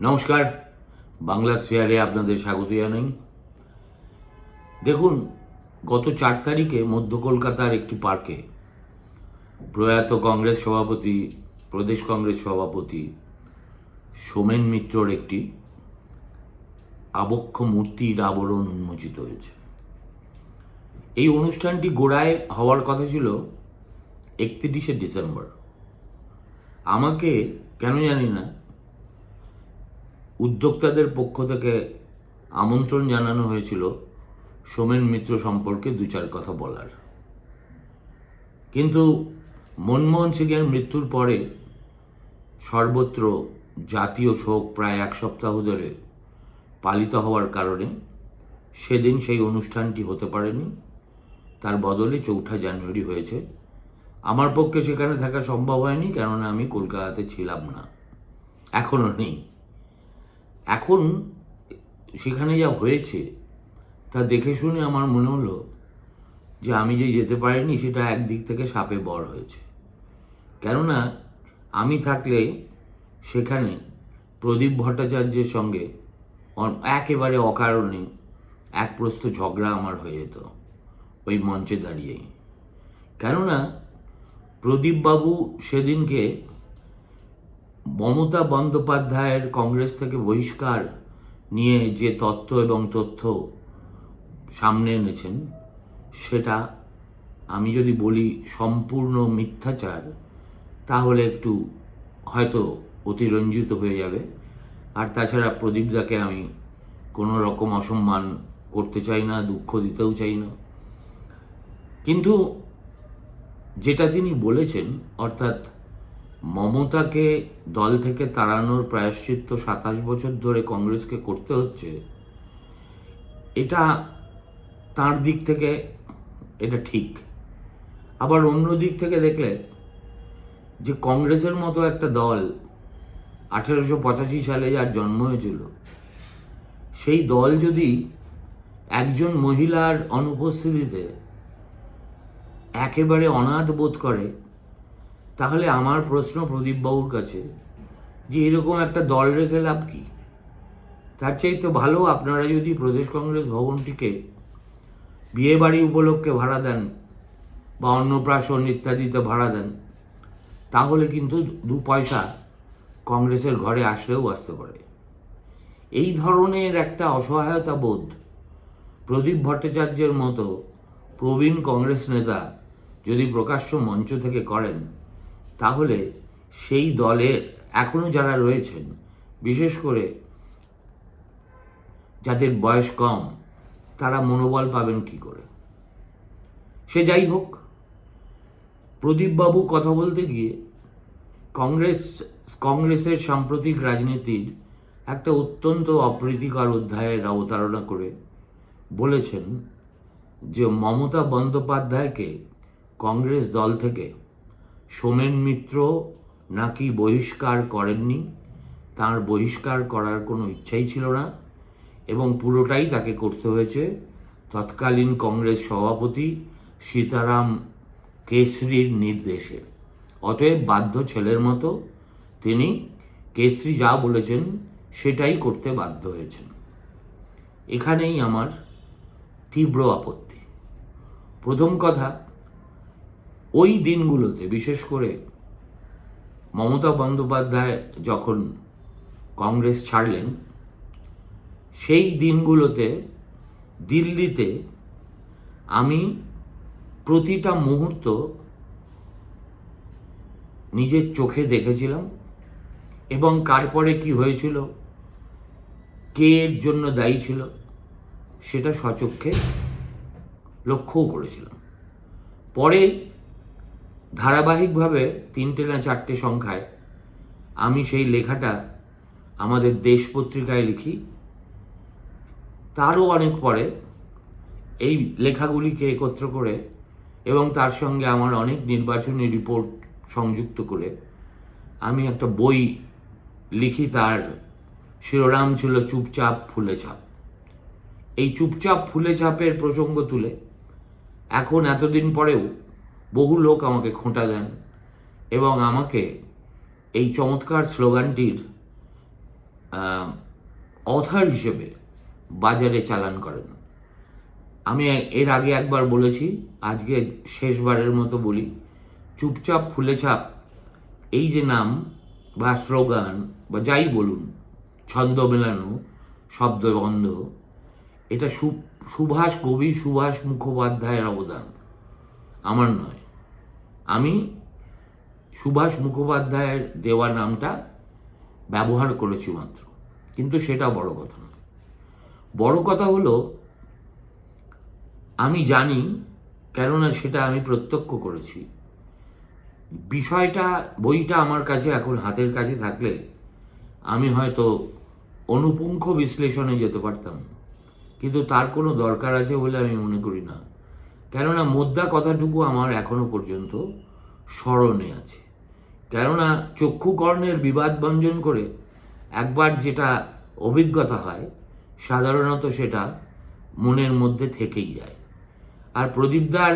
নমস্কার। বাংলা স্ফেয়ারে আপনাদের স্বাগত জানাই। দেখুন, গত চার তারিখে মধ্য কলকাতার একটি পার্কে প্রয়াত কংগ্রেস সভাপতি, প্রদেশ কংগ্রেস সভাপতি সোমেন মিত্রর একটি আবক্ষ মূর্তির আবরণ উন্মোচিত হয়েছে। এই অনুষ্ঠানটি গোড়ায় হওয়ার কথা ছিল একত্রিশে ডিসেম্বর। আমাকে, কেন জানি না উদ্যোক্তাদের পক্ষ থেকে আমন্ত্রণ জানানো হয়েছিল সোমেন মিত্র সম্পর্কে দু চার কথা বলার। কিন্তু মনমোহন সিংয়ের মৃত্যুর পরে সর্বত্র জাতীয় শোক প্রায় এক সপ্তাহ ধরে পালিত হওয়ার কারণে সেদিন সেই অনুষ্ঠানটি হতে পারেনি। তার বদলে চৌঠা জানুয়ারি হয়েছে। আমার পক্ষে সেখানে থাকা সম্ভব হয়নি, কেননা আমি কলকাতাতে ছিলাম না। এখনও নেই। এখন সেখানে যা হয়েছে, তা দেখে শুনে আমার মনে হলো যে আমি যে যেতে পারিনি, সেটা একদিক থেকে সাপে বর হয়েছে। কেননা আমি থাকলে সেখানে প্রদীপ ভট্টাচার্যের সঙ্গে একেবারে অকারণে এক প্রস্ত ঝগড়া আমার হয়ে যেত ওই মঞ্চে দাঁড়িয়েই। কেননা প্রদীপবাবু সেদিনকে মমতা বন্দ্যোপাধ্যায়ের কংগ্রেস থেকে বহিষ্কার নিয়ে যে তত্ত্ব এবং তথ্য সামনে এনেছেন, সেটা আমি যদি বলি সম্পূর্ণ মিথ্যাচার, তাহলে একটু হয়তো অতিরঞ্জিত হয়ে যাবে। আর তাছাড়া প্রদীপদাকে আমি কোনো রকম অসম্মান করতে চাই না, দুঃখ দিতেও চাই না। কিন্তু যেটা তিনি বলেছেন, অর্থাৎ মমতাকে দল থেকে তাড়ানোর প্রায়শ্চিত্ত সাতাশ বছর ধরে কংগ্রেসকে করতে হচ্ছে, এটা তার দিক থেকে এটা ঠিক। আবার অন্য দিক থেকে দেখলে যে কংগ্রেসের মতো একটা দল আঠেরোশো পঁচাশি সালে যার জন্ম হয়েছিল, সেই দল যদি একজন মহিলার অনুপস্থিতিতে একেবারে অনাথ বোধ করে তাহলে আমার প্রশ্ন প্রদীপবাবুর কাছে, যে এরকম একটা দল রেখে লাভ কি? তার চাইতে ভালো আপনারা যদি প্রদেশ কংগ্রেস ভবনটিকে বিয়ে বাড়ি উপলক্ষে ভাড়া দেন বা অন্নপ্রাশন ইত্যাদিতে ভাড়া দেন, তাহলে কিন্তু দু পয়সা কংগ্রেসের ঘরে আসলেও আসতে পারে। এই ধরনের একটা অসহায়তা বোধ প্রদীপ ভট্টাচার্যের মতো প্রবীণ কংগ্রেস নেতা যদি প্রকাশ্য মঞ্চ থেকে করেন তাহলে সেই দলে এখনও যারা রয়েছেন, বিশেষ করে যাদের বয়স কম, তারা মনোবল পাবেন কি করে? সে যাই হোক প্রদীপবাবু কথা বলতে গিয়ে কংগ্রেস, কংগ্রেসের সাম্প্রতিক রাজনীতির একটা অত্যন্ত অপ্রীতিকর অধ্যায়ের অবতারণা করে বলেছেন যে মমতা বন্দ্যোপাধ্যায়কে কংগ্রেস দল থেকে সোমেন মিত্র নাকি বহিষ্কার করেননি? তার বহিষ্কার করার কোনো ইচ্ছাই ছিল না এবং পুরোটাই তাকে করতে হয়েছে। তৎকালীন কংগ্রেস সভাপতি সীতারাম কেশরির নির্দেশে। অতএব বাধ্য ছেলের মতো তিনি কেশরি যা বলেছেন সেটাই করতে বাধ্য হয়েছেন। এখানেই আমার তীব্র আপত্তি। প্রথম কথা ওই দিনগুলোতে, বিশেষ করে মমতা বন্দ্যোপাধ্যায় যখন কংগ্রেস ছাড়লেন, সেই দিনগুলোতে দিল্লিতে আমি প্রতিটা মুহূর্ত নিজের চোখে দেখেছিলাম এবং কার পরে কি হয়েছিল, কে এর জন্য দায়ী ছিল, সেটা সচক্ষে লক্ষ্যও করেছিলাম। পরে ধারাবাহিকভাবে তিনটে না চারটে সংখ্যায় আমি সেই লেখাটা আমাদের দেশ পত্রিকায় লিখি। তারও অনেক পরে এই লেখাগুলিকে একত্র করে এবং তার সঙ্গে আমার অনেক নির্বাচনী রিপোর্ট সংযুক্ত করে আমি একটা বই লিখি, তার শিরোনাম ছিল চুপচাপ ফুলে ছাপ। এই চুপচাপ ফুলে ছাপের প্রসঙ্গ তুলে এখন এতদিন পরেও বহু লোক আমাকে খোঁটা দেন এবং আমাকে এই চমৎকার স্লোগানটির অথার হিসেবে বাজারে চালান করেন। আমি এর আগে একবার বলেছি, আজকে শেষবারের মতো বলি, চুপচাপ ফুলেছাপ, এই যে নাম বা স্লোগান বা যাই বলুন, ছন্দ মেলানো, শব্দবন্ধ, এটা সুভাষ কবি সুভাষ মুখোপাধ্যায়ের অবদান। আমার নয়। আমি সুভাষ মুখোপাধ্যায়ের দেওয়া নামটা ব্যবহার করেছি মাত্র। কিন্তু সেটা বড় কথা নয়। বড় কথা হলো, আমি জানি, কেননা সেটা আমি প্রত্যক্ষ করেছি। বিষয়টা, বইটা আমার কাছে এখন হাতের কাছে থাকলে আমি হয়তো অনুপুঙ্খ বিশ্লেষণে যেতে পারতাম। কিন্তু তার কোনো দরকার আছে বলে আমি মনে করি না। কেননা মোদ্দা কথাটুকু আমার এখনও পর্যন্ত স্মরণে আছে। কেননা চক্ষুকর্ণের বিবাদ ভঞ্জন করে একবার যেটা অভিজ্ঞতা হয়, সাধারণত সেটা মনের মধ্যে থেকেই যায়। আর প্রদীপদার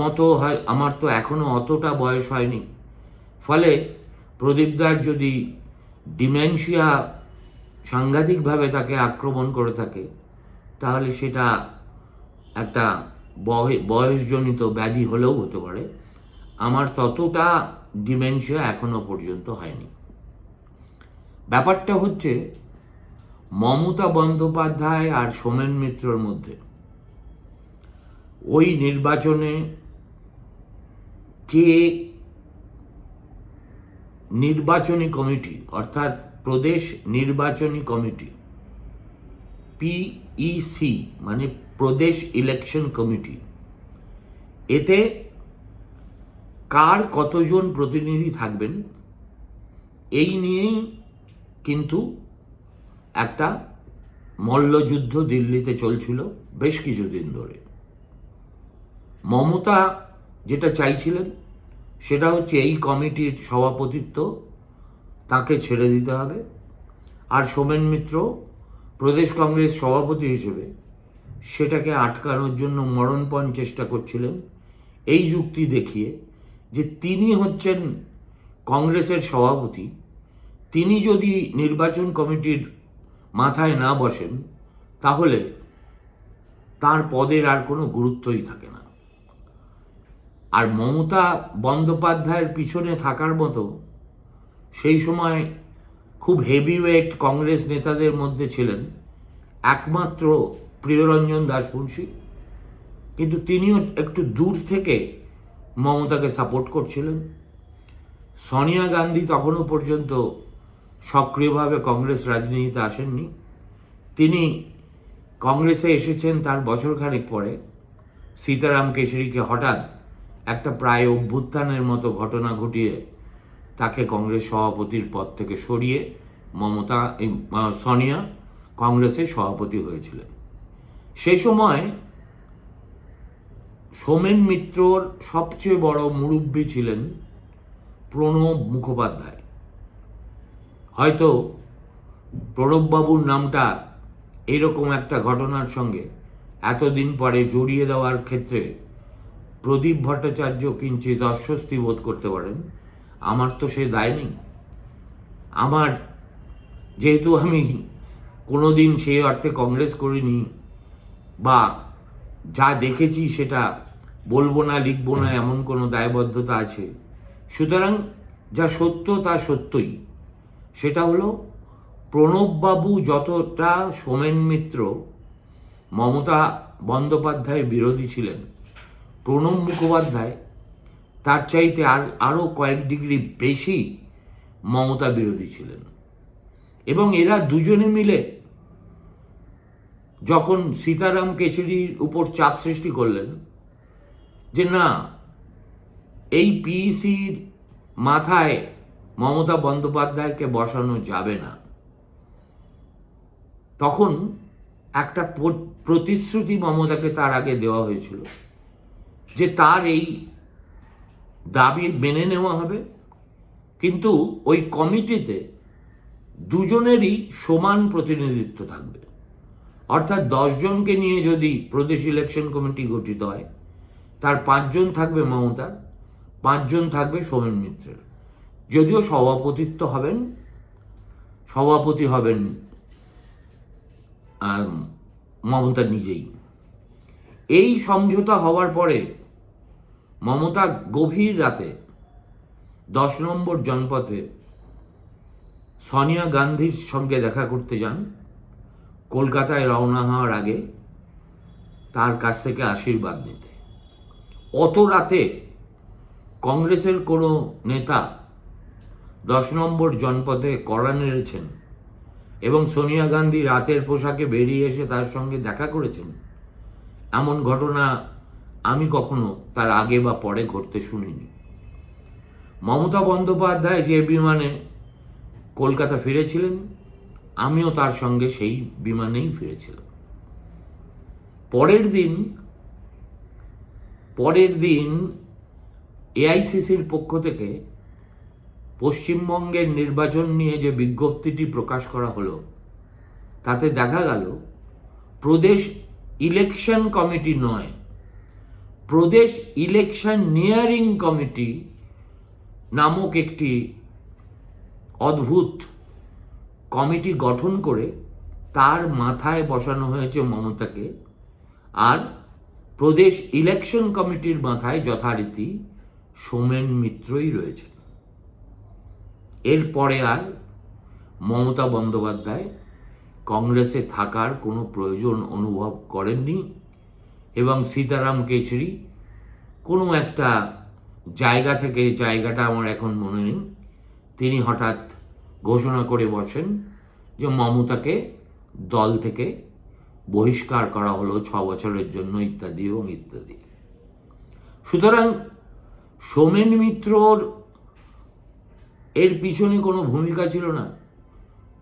মতো হয়, আমার তো এখনও অতটা বয়স হয়নি। ফলে প্রদীপদার যদি ডিমেনশিয়া সাংঘাতিকভাবে তাকে আক্রমণ করে থাকে, তাহলে সেটা একটা বয়সজনিত ব্যাধি হলেও হতে পারে, আমার ততটা ডিমেনশিয়া এখনও পর্যন্ত হয়নি। ব্যাপারটা হচ্ছে, মমতা বন্দ্যোপাধ্যায় আর সোমেন মিত্রর মধ্যে ওই নির্বাচনে কে নির্বাচনী কমিটি, অর্থাৎ প্রদেশ নির্বাচনী কমিটি পিইসি মানে প্রদেশ ইলেকশন কমিটি এতে কার কতজন প্রতিনিধি থাকবেন, এই নিয়েই কিন্তু একটা মল্লযুদ্ধ দিল্লিতে চলছিল বেশ কিছুদিন ধরে। মমতা যেটা চাইছিলেন, সেটা হচ্ছে এই কমিটির সভাপতিত্ব তাকে ছেড়ে দিতে হবে। আর সোমেন মিত্র প্রদেশ কংগ্রেস সভাপতি হিসেবে সেটাকে আটকানোর জন্য মরণপণ চেষ্টা করছিলেন। এই যুক্তি দেখিয়ে যে তিনি হচ্ছেন কংগ্রেসের সভাপতি, তিনি যদি নির্বাচন কমিটির মাথায় না বসেন, তাহলে তার পদের আর কোনো গুরুত্বই থাকে না। আর মমতা বন্দ্যোপাধ্যায়ের পিছনে থাকার মতো সেই সময় খুব হেভিওয়েট কংগ্রেস নেতাদের মধ্যে ছিলেন একমাত্র প্রিয়রঞ্জন দাসবংশী কিন্তু তিনিও একটু দূর থেকে মমতাকে সাপোর্ট করছিলেন। সোনিয়া গান্ধী তখনও পর্যন্ত সক্রিয়ভাবে কংগ্রেস রাজনীতিতে আসেননি। তিনি কংগ্রেসে এসেছেন তার বছরখানেক পরে। সীতারাম কেশরীকে হঠাৎ একটা প্রায় অভ্যুত্থানের মতো ঘটনা ঘটিয়ে তাকে কংগ্রেস সভাপতির পদ থেকে সরিয়ে মমতা সোনিয়া কংগ্রেসের সভাপতি হয়েছিলেন। সে সময় সোমেন মিত্রর সবচেয়ে বড় মুরব্বী ছিলেন প্রণব মুখোপাধ্যায়। হয়তো প্রণববাবুর নামটা এরকম একটা ঘটনার সঙ্গে এতদিন পরে জড়িয়ে দেওয়ার ক্ষেত্রে প্রদীপ ভট্টাচার্য কিঞ্চিত অস্বস্তি বোধ করতে পারেন। আমার তো সে দায় নেই। আমার যেহেতু আমি কোনোদিন সেই অর্থে কংগ্রেস করিনি বা যা দেখেছি সেটা বলব না, লিখব না, এমন কোনো দায়বদ্ধতা আছে। সুতরাং যা সত্য তা সত্যই। সেটা হলো, প্রণববাবু যতটা সোমেন মিত্র, মমতা বন্দ্যোপাধ্যায় বিরোধী ছিলেন। প্রণব মুখোপাধ্যায়, তার চাইতে আর আরও কয়েক ডিগ্রি বেশি মমতা বিরোধী ছিলেন। এবং এরা দুজনে মিলে যখন সীতারাম কেশরীর উপর চাপ সৃষ্টি করলেন, যে না, এই পিইসির মাথায় মমতা বন্দ্যোপাধ্যায়কে বসানো যাবে না। তখন একটা প্রতিশ্রুতি মমতাকে তার আগে দেওয়া হয়েছিল, যে তার এই দাবি মেনে নেওয়া হবে। কিন্তু ওই কমিটিতে দুজনেরই সমান প্রতিনিধিত্ব থাকবে। অর্থাৎ দশজনকে নিয়ে যদি প্রদেশ ইলেকশন কমিটি গঠিত হয়, তার পাঁচজন থাকবে মমতার পাঁচজন থাকবে সোমেন মিত্রের। যদিও সভাপতিত্ব হবেন, সভাপতি হবেন মমতা নিজেই। এই সমঝোতা হওয়ার পরে মমতা গভীর রাতে দশ নম্বর জনপথে সোনিয়া গান্ধীর সঙ্গে দেখা করতে যান। কলকাতায় রওনা হওয়ার আগে তার কাছ থেকে আশীর্বাদ নিতে। অত রাতে কংগ্রেসের কোনো নেতা দশ নম্বর জনপদে কড়া নেড়েছেন এবং সোনিয়া গান্ধী রাতের পোশাকে বেরিয়ে এসে তার সঙ্গে দেখা করেছেন, এমন ঘটনা আমি কখনো তার আগে বা পরে ঘটতে শুনিনি। মমতা বন্দ্যোপাধ্যায় যে বিমানে কলকাতা ফিরেছিলেন আমিও তার সঙ্গে সেই বিমানেই ফিরেছিলাম। পরের দিন পরের দিন এআইসিসির পক্ষ থেকে পশ্চিমবঙ্গের নির্বাচন নিয়ে যে বিজ্ঞপ্তিটি প্রকাশ করা হলো, তাতে দেখা গেল, প্রদেশ ইলেকশন কমিটি নয়, প্রদেশ ইলেকশন নিয়ারিং কমিটি নামক একটি অদ্ভুত কমিটি গঠন করে তার মাথায় বসানো হয়েছে মমতাকে আর প্রদেশ ইলেকশন কমিটির মাথায় যথারীতি সোমেন মিত্রই রয়েছে। এরপরে আর মমতা বন্দ্যোপাধ্যায় কংগ্রেসে থাকার কোনো প্রয়োজন অনুভব করেননি এবং সীতারাম কেশরি কোনো একটা জায়গা থেকে জায়গাটা আমার এখন মনে নেই। তিনি হঠাৎ ঘোষণা করে বসেন যে মমতাকে দল থেকে বহিষ্কার করা হলো ছ বছরের জন্য ইত্যাদি এবং ইত্যাদি। সুতরাং সোমেন মিত্রর এর পিছনে কোনো ভূমিকা ছিল না।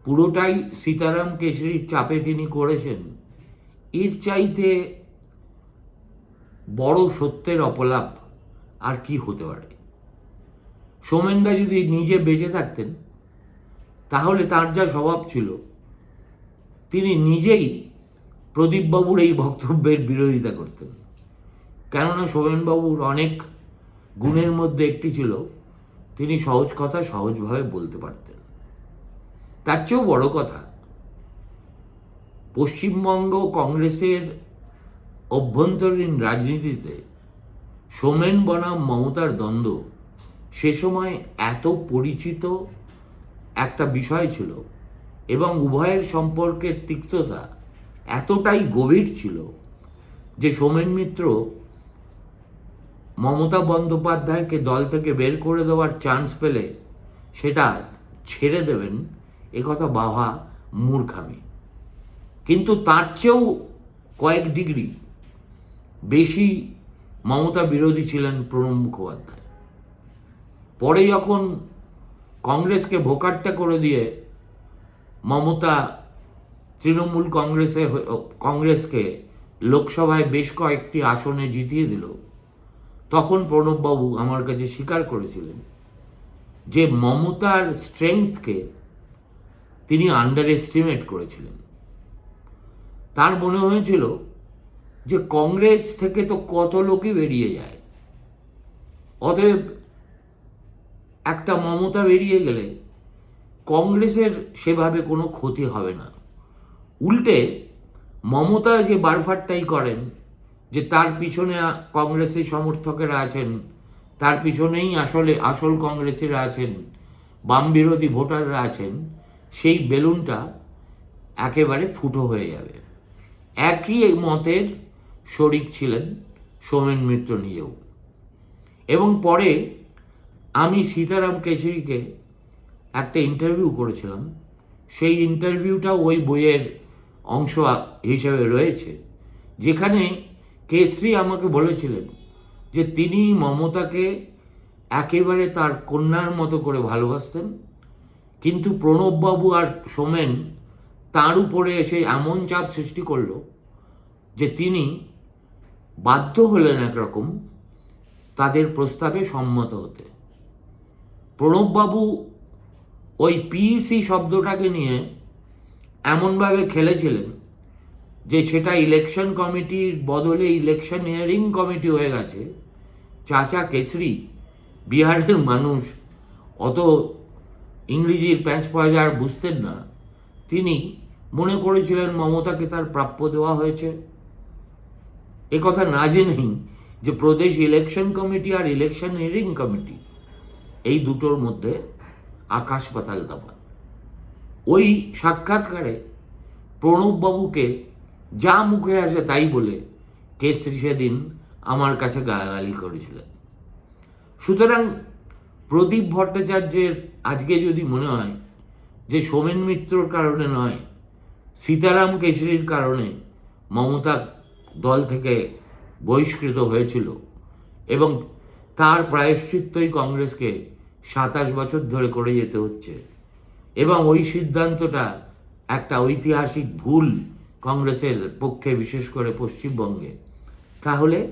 পুরোটাই সীতারাম কেশরীর চাপে তিনি করেছেন। এর চাইতে বড় সত্যের অপলাপ আর কি হতে পারে? সোমেনদা যদি নিজে বেঁচে থাকতেন তাহলে তার যা স্বভাব ছিল, তিনি নিজেই প্রদীপবাবুর এই বক্তব্যের বিরোধিতা করতেন। কেননা সোমেনবাবুর অনেক গুণের মধ্যে একটি ছিল, তিনি সহজ কথা সহজভাবে বলতে পারতেন। তার চেয়েও বড় কথা, পশ্চিমবঙ্গ কংগ্রেসের অভ্যন্তরীণ রাজনীতিতে সোমেন বনাম মমতার দ্বন্দ্ব সে সময় এত পরিচিত একটা বিষয় ছিল এবং উভয়ের সম্পর্কের তিক্ততা এতটাই গভীর ছিল যে সোমেন মিত্র মমতা বন্দ্যোপাধ্যায়কে দল থেকে বের করে দেওয়ার চান্স পেলে সেটা ছেড়ে দেবেন একথা বাহা মূর্খামি। কিন্তু তার চেয়েও কয়েক ডিগ্রি বেশি মমতা বিরোধী ছিলেন প্রণব মুখোপাধ্যায়। পরে যখন কংগ্রেসকে ভোকাট্টা করে দিয়ে মমতা তৃণমূল কংগ্রেসে হয়ে- কংগ্রেসকে লোকসভায় বেশ কয়েকটি আসনে জিতিয়ে দিল। তখন প্রণববাবু আমার কাছে স্বীকার করেছিলেন যে মমতার স্ট্রেংথকে তিনি আন্ডার এস্টিমেট করেছিলেন। তার মনে হয়েছিল যে কংগ্রেস থেকে তো কত লোকই বেরিয়ে যায়। অতএব একটা মমতা বেরিয়ে গেলে কংগ্রেসের সেভাবে কোনো ক্ষতি হবে না। উল্টে মমতা যে বারফারটাই করেন, যে তার পিছনে কংগ্রেসের সমর্থকেরা আছেন, তার পিছনেই আসলে আসল কংগ্রেসেরা আছেন, বাম বিরোধী ভোটাররা আছেন, সেই বেলুনটা একেবারে ফুটো হয়ে যাবে। একই মতের শরিক ছিলেন সোমেন মিত্র নিজেও। এবং পরে আমি সীতারাম কেশরীকে একটা ইন্টারভিউ করেছিলাম। সেই ইন্টারভিউটা ওই বইয়ের অংশ হিসেবে রয়েছে। যেখানে কেশরী আমাকে বলেছিলেন যে তিনি মমতাকে একেবারে তার কন্যার মতো করে ভালোবাসতেন, কিন্তু প্রণববাবু আর সোমেন তার উপরে এসে এমন চাপ সৃষ্টি করল যে তিনি বাধ্য হলেন একরকম তাদের প্রস্তাবে সম্মত হতে। প্রণববাবু ওই পিইসি শব্দটাকে নিয়ে এমনভাবে খেলেছিলেন যে সেটা ইলেকশন কমিটির বদলে ইলেকশন ইয়ারিং কমিটি হয়ে গেছে। চাচা কেশরি, বিহারের মানুষ, অত ইংরেজির প্যাঁচ পয়দার বুঝতেন না। তিনি মনে করেছিলেন মমতাকে তার প্রাপ্য দেওয়া হয়েছে। এ কথা না জেনেই যে প্রদেশ ইলেকশন কমিটি আর ইলেকশন হিয়ারিং কমিটি এই দুটোর মধ্যে আকাশ পাতাল তফাৎ ওই সাক্ষাৎকারে প্রণববাবুকে যা মুখে আসে তাই বলে কেসরি সেদিন আমার কাছে গালাগালি করেছিলেন। সুতরাং প্রদীপ ভট্টাচার্যের আজকে যদি মনে হয় যে সোমেন মিত্রর কারণে নয়, সীতারাম কেশরীর কারণে মমতা দল থেকে বহিষ্কৃত হয়েছিল এবং তার প্রায়শ্চিত্তই কংগ্রেসকে সাতাশ বছর ধরে করে যেতে হচ্ছে। এবং ওই সিদ্ধান্তটা একটা ঐতিহাসিক ভুল কংগ্রেসের পক্ষে, বিশেষ করে পশ্চিমবঙ্গে। তাহলে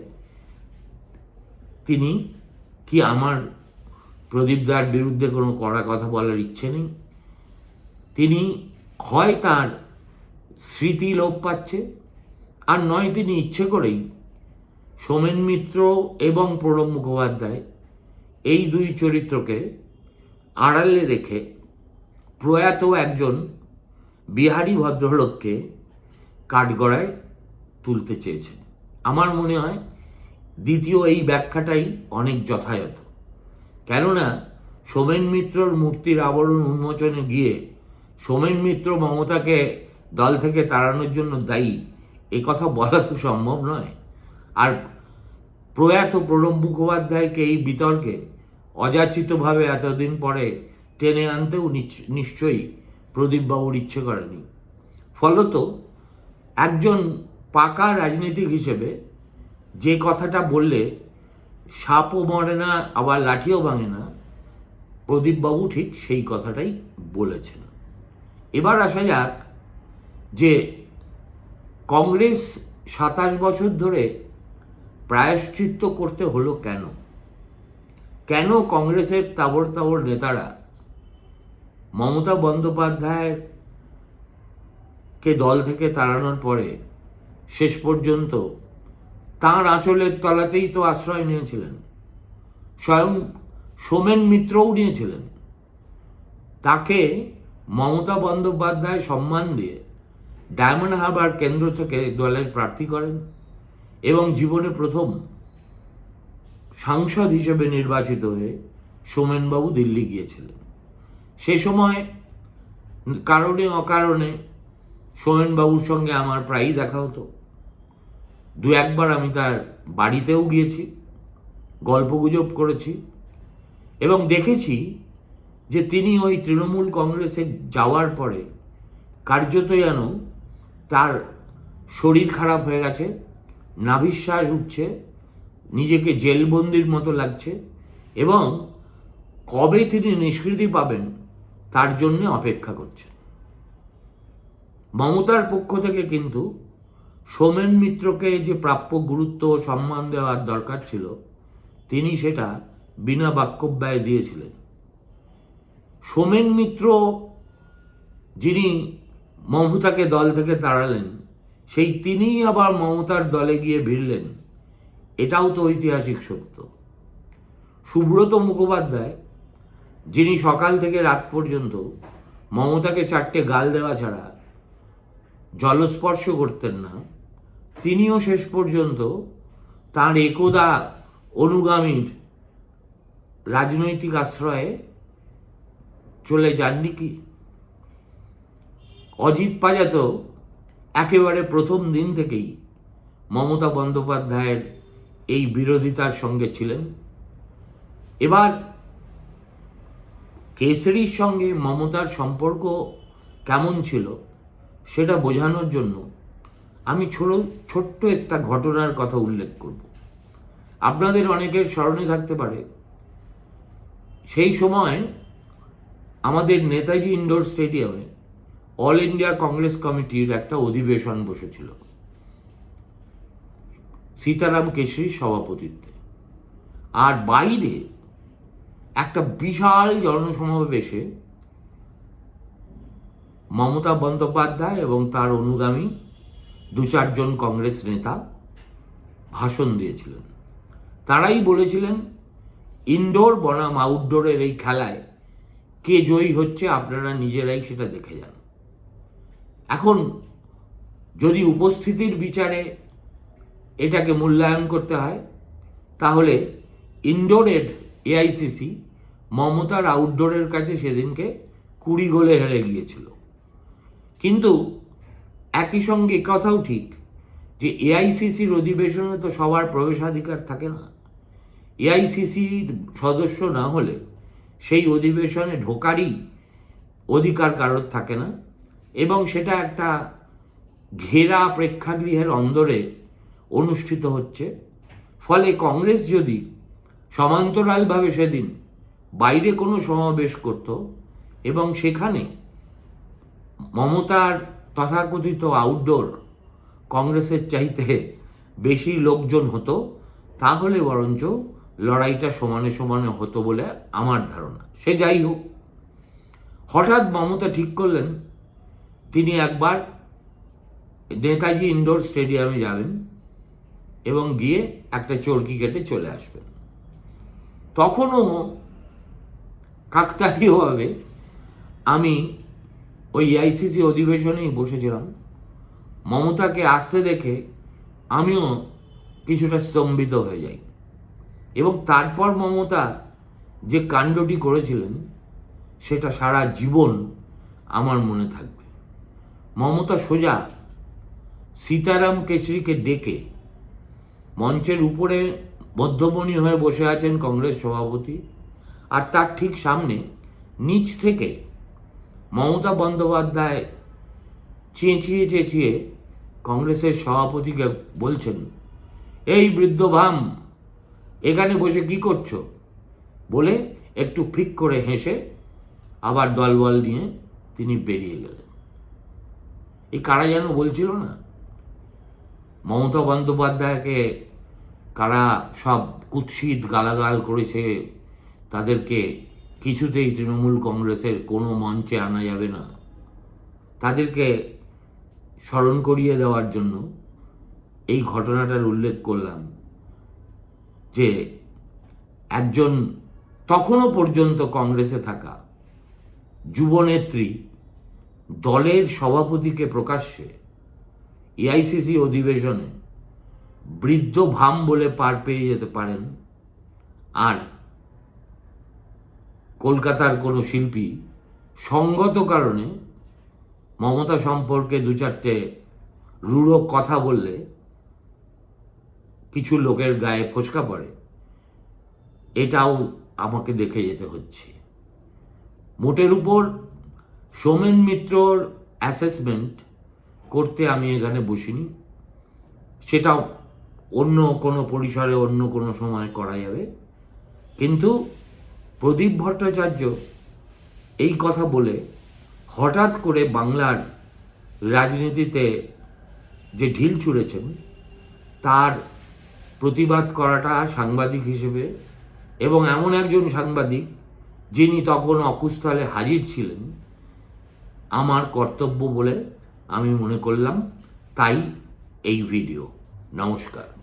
তিনি কি আমার প্রদীপদার বিরুদ্ধে কোনো কড়া কথা বলার ইচ্ছে নেই? তিনি হয় তার স্মৃতি লোপ পাচ্ছে, আর নয় তিনি ইচ্ছে করেই সোমেন মিত্র এবং প্রণব মুখোপাধ্যায় এই দুই চরিত্রকে আড়ালে রেখে প্রয়াত একজন বিহারি ভদ্রলোককে কাঠগড়ায় তুলতে চেয়েছেন। আমার মনে হয় দ্বিতীয় এই ব্যাখ্যাটাই অনেক যথাযথ। কেননা সোমেন মিত্রর মূর্তির আবরণ উন্মোচনে গিয়ে সোমেন মিত্র মমতাকে দল থেকে তাড়ানোর জন্য দায়ী কথা বলা তো সম্ভব নয়। আর প্রয়াত প্রণব মুখোপাধ্যায়কে এই বিতর্কে অযাচিতভাবে এতদিন পরে টেনে আনতেও নিশ্চয়ই প্রদীপবাবুর ইচ্ছে করেনি। ফলত একজন পাকা রাজনীতিক হিসেবে যে কথাটা বললে, সাপও মরে না, আবার লাঠিও ভাঙে না, প্রদীপবাবু ঠিক সেই কথাটাই বলেছেন। এবার আসা যাক যে কংগ্রেস সাতাশ বছর ধরে প্রায়শ্চিত্ত করতে হলো কেন? কেন কংগ্রেসের তাবড় তাবড় নেতারা মমতা বন্দ্যোপাধ্যায়ের কে দল থেকে তাড়ানোর পরে শেষ পর্যন্ত তাঁর আঁচলের তলাতেই তো আশ্রয় নিয়েছিলেন। স্বয়ং সোমেন মিত্রও নিয়েছিলেন। তাকে মমতা বন্দ্যোপাধ্যায় সম্মান দিয়ে ডায়মন্ড হারবার কেন্দ্র থেকে দলের প্রার্থী করেন। এবং জীবনে প্রথম সাংসদ হিসেবে নির্বাচিত হয়ে সোমেনবাবু দিল্লি গিয়েছিলেন। সে সময় কারণে অকারণে সোমেনবাবুর সঙ্গে আমার প্রায়ই দেখা হতো। দু একবার আমি তার বাড়িতেও গিয়েছি, গল্পগুজব করেছি এবং দেখেছি যে তিনি ওই তৃণমূল কংগ্রেসে যাওয়ার পরে কার্যত যেন তার শরীর খারাপ হয়ে গেছে নাভিশ্বাস উঠছে, নিজেকে জেলবন্দির মতো লাগছে এবং কবে তিনি নিষ্কৃতি পাবেন তার জন্য অপেক্ষা করছেন। মমতার পক্ষ থেকে কিন্তু সোমেন মিত্রকে যে প্রাপ্য গুরুত্ব ও সম্মান দেওয়ার দরকার ছিল, তিনি সেটা বিনা বাক্যব্যয় দিয়েছিলেন। সোমেন মিত্র যিনি মমতাকে দল থেকে তাড়ালেন সেই তিনিই আবার মমতার দলে গিয়ে ভিড়লেন। এটাও তো ঐতিহাসিক সত্য। সুব্রত মুখোপাধ্যায়, যিনি সকাল থেকে রাত পর্যন্ত মমতাকে চারটে গাল দেওয়া ছাড়া জলস্পর্শ করতেন না, তিনিও শেষ পর্যন্ত তার একদা অনুগামীর রাজনৈতিক আশ্রয়ে চলে যাননি কি? অজিত পাজা তো একেবারে প্রথম দিন থেকেই মমতা বন্দ্যোপাধ্যায়ের এই বিরোধিতার সঙ্গে ছিলেন। এবার কেসরির সঙ্গে মমতার সম্পর্ক কেমন ছিল সেটা বোঝানোর জন্য আমি ছোট, ছোট্ট একটা ঘটনার কথা উল্লেখ করব। আপনাদের অনেকের স্মরণে থাকতে পারে, সেই সময় আমাদের নেতাজি ইন্ডোর স্টেডিয়ামে অল ইন্ডিয়া কংগ্রেস কমিটির একটা অধিবেশন বসেছিল। সীতারাম কেশরীর সভাপতিত্বে। আর বাইরে একটা বিশাল জনসমাবেশে মমতা বন্দ্যোপাধ্যায় এবং তার অনুগামী দু চারজন কংগ্রেস নেতা ভাষণ দিয়েছিলেন। তারাই বলেছিলেন, ইনডোর বনাম, আউটডোরের এই খেলায় কে জয়ী হচ্ছে আপনারা নিজেরাই সেটা দেখে যান। এখন যদি উপস্থিতির বিচারে এটাকে মূল্যায়ন করতে হয়, তাহলে ইনডোরের এআইসিসি মমতার আউটডোরের কাছে সেদিনকে কুড়ি গোলে হেরে গিয়েছিল। কিন্তু একই সঙ্গে কথাও ঠিক যে এআইসিসির অধিবেশনে তো সবার প্রবেশাধিকার থাকে না। এআইসিসির সদস্য না হলে সেই অধিবেশনে ঢোকারই অধিকার কারোর থাকে না। এবং সেটা একটা ঘেরা প্রেক্ষাগৃহের অন্দরে অনুষ্ঠিত হচ্ছে। ফলে কংগ্রেস যদি সমান্তরালভাবে সেদিন বাইরে কোনো সমাবেশ করত এবং সেখানে মমতার তথাকথিত আউটডোর কংগ্রেসের চাইতে বেশি লোকজন হতো, তাহলে বরঞ্চ লড়াইটা সমানে সমানে হতো বলে আমার ধারণা। সে যাই হোক, হঠাৎ মমতা ঠিক করলেন তিনি একবার নেতাজি ইনডোর স্টেডিয়ামে যাবেন এবং গিয়ে একটা চরকি কেটে চলে আসবেন। তখনও কাকতালীয়ভাবে আমি ওই আইসিসি অধিবেশনেই বসেছিলাম। মমতাকে আসতে দেখে আমিও কিছুটা স্তম্ভিত হয়ে যাই এবং তারপর মমতা যে কাণ্ডটি করেছিলেন, সেটা সারা জীবন আমার মনে থাকবে। মমতা সোজা সীতারাম কেচরিকে ডেকে মঞ্চের উপরে মধ্যমণি হয়ে বসে আছেন কংগ্রেস সভাপতি। আর তার ঠিক সামনে নিচ থেকে মমতা বন্দ্যোপাধ্যায় চেঁচিয়ে চেঁচিয়ে কংগ্রেসের সভাপতিকে বলছেন, এই বৃদ্ধ ভাম, এখানে বসে কি করছ? বলে একটু ফিক করে হেসে আবার দলবল নিয়ে তিনি বেরিয়ে গেলেন। এই কারা যেন বলছিল না? মমতা বন্দ্যোপাধ্যায়কে কারা সব কুৎসিত গালাগাল করেছে, তাদেরকে কিছুতেই তৃণমূল কংগ্রেসের কোনো মঞ্চে আনা যাবে না। তাদেরকে স্মরণ করিয়ে দেওয়ার জন্য এই ঘটনাটার উল্লেখ করলাম যে একজন তখনও পর্যন্ত কংগ্রেসে থাকা যুবনেত্রী দলের সভাপতিকে প্রকাশ্যে এআইসিসি অধিবেশনে বৃদ্ধ ভাম বলে পার পেয়ে যেতে পারেন আর কলকাতার কোনো শিল্পী সঙ্গত কারণে মমতা সম্পর্কে দু চারটে রূঢ় কথা বললে কিছু লোকের গায়ে ফোসকা পড়ে, এটাও আমাকে দেখে যেতে হচ্ছে। মোটের উপর সোমেন মিত্রর অ্যাসেসমেন্ট করতে আমি এখানে বসিনি। সেটাও অন্য কোনো পরিসরে, অন্য কোনো সময় করা যাবে। কিন্তু প্রদীপ ভট্টাচার্য এই কথা বলে হঠাৎ করে বাংলার রাজনীতিতে যে ঢিল ছুঁড়েছেন, তার প্রতিবাদ করাটা সাংবাদিক হিসেবে এবং এমন একজন সাংবাদিক যিনি তখন অকুস্থলে হাজির ছিলেন আমার কর্তব্য বলে আমি মনে করলাম। তাই এই ভিডিও নমস্কার।